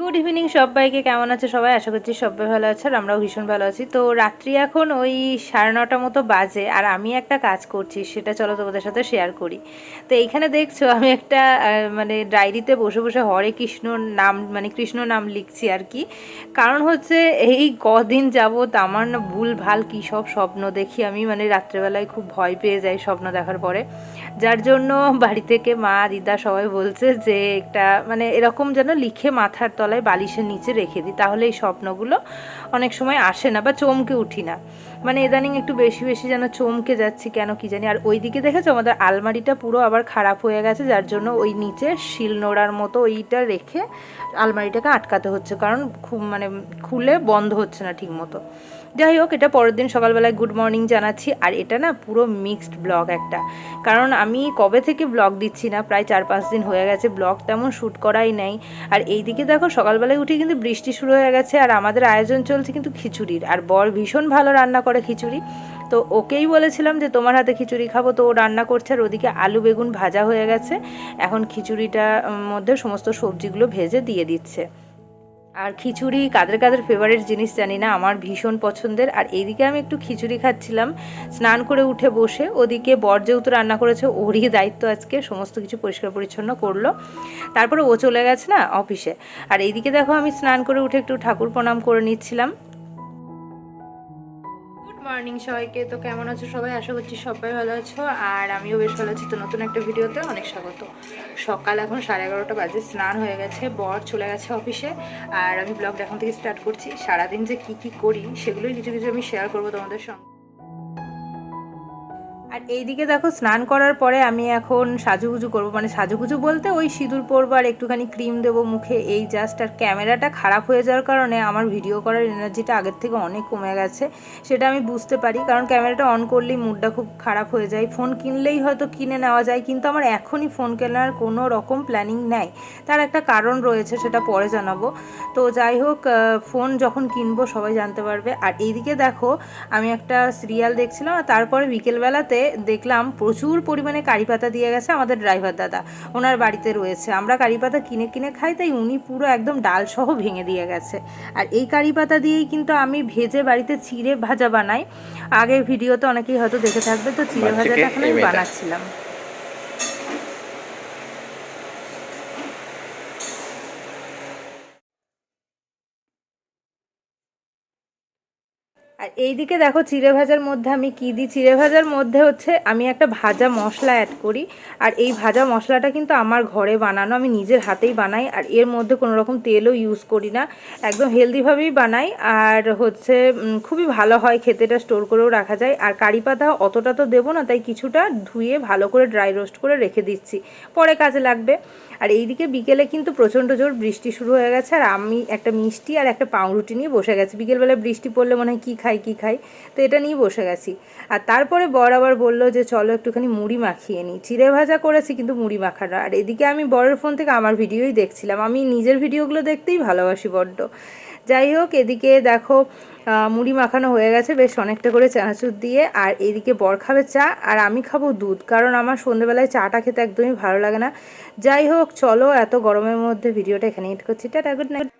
Good evening সবাইকে, কেমন আছে সবাই? আশা করছি সবাই ভালো আছে আর আমরাও ভীষণ ভালো আছি। তো রাত্রি এখন ওই সাড়ে নটা মতো বাজে আর আমি একটা কাজ করছি, সেটা চলো তোমাদের সাথে শেয়ার করি। তো এইখানে দেখছ, আমি একটা মানে ডায়েরিতে বসে বসে হরে কৃষ্ণ নাম মানে কৃষ্ণ নাম লিখছি আর কি। কারণ হচ্ছে এই কদিন যাবৎ আমার না ভুল, ভালো কী সব স্বপ্ন দেখি আমি মানে রাত্রেবেলায় খুব ভয় পেয়ে যাই স্বপ্ন দেখার পরে। যার জন্য বাড়ি থেকে মা, দিদা সবাই বলছে যে একটা মানে এরকম যেন লিখে মাথার তলায় বালিশের নিচে রেখে দিই, তাহলে এই স্বপ্নগুলো অনেক সময় আসে না বা চমকে উঠি না। মানে ইদানিং একটু বেশি বেশি যেন চমকে যাচ্ছি, কেন কি জানি। আর ওইদিকে দেখেছ, আমাদের আলমারিটা পুরো আবার খারাপ হয়ে গেছে, যার জন্য ওই নিচে শিল নোড়ার মতো ওইটা রেখে আলমারিটাকে আটকাতে হচ্ছে। কারণ খুব মানে খুলে বন্ধ হচ্ছে না ঠিক মতো যাই হোক, এটা পরের দিন সকালবেলায় গুড মর্নিং জানাচ্ছি। আর এটা না পুরো মিক্সড ব্লগ একটা। কারণ আমি কবে থেকে ব্লগ দিচ্ছি না, প্রায় চার পাঁচ দিন হয়ে গেছে, ব্লগ তেমন শ্যুট করাই নেই। আর এইদিকে দেখো সকালবেলায় উঠে কিন্তু বৃষ্টি শুরু হয়ে গেছে আর আমাদের আয়োজন চলছে কিন্তু খিচুড়ির। আর বর ভীষণ ভালো রান্না করে খিচুড়ি। তো ওকেই বলেছিলাম যে, তোমার হাতে খিচুড়ি খাব। তো ও রান্না করছে আর ওদিকে আলু বেগুন ভাজা হয়ে গেছে। এখন খিচুড়িটার মধ্যে সমস্ত সবজিগুলো ভেজে দিয়ে দিচ্ছে। আর খিচুড়ি কাদের কাদের ফেভারিট জিনিস জানি না, আমার ভীষণ পছন্দের। আর এইদিকে আমি একটু খিচুড়ি খাচ্ছিলাম, স্নান করে উঠে বসে। ওদিকে বর যেহেতু রান্না করেছে, ওরই দায়িত্ব আজকে, সমস্ত কিছু পরিষ্কার পরিচ্ছন্ন করল। তারপরে ও চলে গেছে না অফিসে আর এইদিকে দেখো আমি স্নান করে উঠে একটু ঠাকুর প্রণাম করে নিচ্ছিলাম। মর্নিং সবাইকে। তো কেমন আছো সবাই? আশা করছি সবাই ভালো আছো। আর আমিও বেশ ভালো আছি। তো নতুন একটা ভিডিওতে অনেক স্বাগত। সকাল এখন সাড়ে এগারোটা বাজে, স্নান হয়ে গেছে, বর চলে গেছে অফিসে। আর আমি ব্লগটা এখন থেকে স্টার্ট করছি। সারাদিন যে কি কি করি, সেগুলোই কিছু কিছু আমি শেয়ার করব তোমাদের সঙ্গে। আর এইদিকে দেখো, স্নান করার পরে আমি এখন সাজুগুজু করব। মানে সাজুগুজু বলতে ওই সিঁদুর পরবো আর একটুখানি ক্রিম দেবো মুখে। এই জাস্ট আর ক্যামেরাটা খারাপ হয়ে যাওয়ার কারণে আমার ভিডিও করার এনার্জিটা আগের থেকে অনেক কমে গেছে। সেটা আমি বুঝতে পারি, কারণ ক্যামেরাটা অন করলেই মুডটা খুব খারাপ হয়ে যায়। ফোন কিনলেই হয়তো কিনে নেওয়া যায়, কিন্তু আমার এখনই ফোন কেনার কোনো রকম প্ল্যানিং নেই। তার একটা কারণ রয়েছে, সেটা পরে জানাব। তো যাই হোক ফোন যখন কিনবো সবাই জানতে পারবে। আর এইদিকে দেখো, আমি একটা সিরিয়াল দেখছিলাম, আর তারপরে বিকেলবেলাতে দেখলাম প্রচুর পরিমাণে কারি পাতা দিয়ে গেছে আমাদের ড্রাইভার দাদা। ওনার বাড়িতে রয়েছে। আমরা কারি পাতা কিনে কিনে খাই তাই উনি পুরো একদম ডাল সহ ভেঙে দিয়ে গেছে। আর এই কারি পাতা দিয়েই কিন্তু আমি ভেজে বাড়িতে চিড়ে ভাজা বানাই। আগের ভিডিওতে অনেকেই হয়তো দেখে থাকবে তো চিড়ে ভাজাটা এখন আমি বানাচ্ছিলাম। এইদিকে দেখো চিড়ে ভাজার মধ্যে আমি কী দিই? চিড়ে ভাজার মধ্যে হচ্ছে আমি একটা ভাজা মশলা অ্যাড করি। আর এই ভাজা মশলাটা কিন্তু আমার ঘরে বানানো, আমি নিজের হাতেই বানাই। আর এর মধ্যে কোনো রকম তেলও ইউজ করি না। একদম হেলদিভাবেই বানাই। আর হচ্ছে খুবই ভালো হয় খেতেটা স্টোর করেও রাখা যায়। আর কারি পাতা অতটা তো দেবো না, তাই কিছুটা ধুয়ে ভালো করে ড্রাই রোস্ট করে রেখে দিচ্ছি। পরে কাজে লাগবে। আর এইদিকে বিকেলে কিন্তু প্রচণ্ড জোর বৃষ্টি শুরু হয়ে গেছে। আর আমি একটা মিষ্টি আর একটা পাউরুটি নিয়ে বসে গেছি। বিকেলবেলা বৃষ্টি পড়লে মনে হয় কী খাই কী খাই? তো এটা নিয়ে বসে গেছি। আর তারপরে বর আবার বলল যে, চলো একটুখানি মুড়ি মাখিয়ে নিই চিড়ে ভাজা করেছি কিন্তু মুড়ি মাখানো আর এদিকে আমি বরের ফোন থেকে আমার ভিডিওই দেখছিলাম। আমি নিজের ভিডিওগুলো দেখতেই ভালোবাসি বড্ড। যাই হোক, এদিকে দেখো মুড়ি মাখানো হয়ে গেছে বেশ অনেকটা করে চানাচুর দিয়ে। আর এদিকে বর খাবে চা, আর আমি খাব দুধ। কারণ আমার সন্ধ্যেবেলায় চাটা খেতে একদমই ভালো লাগে না। যাই হোক, চলো এত গরমের মধ্যে ভিডিওটা এখানে এড করছি। Tata good night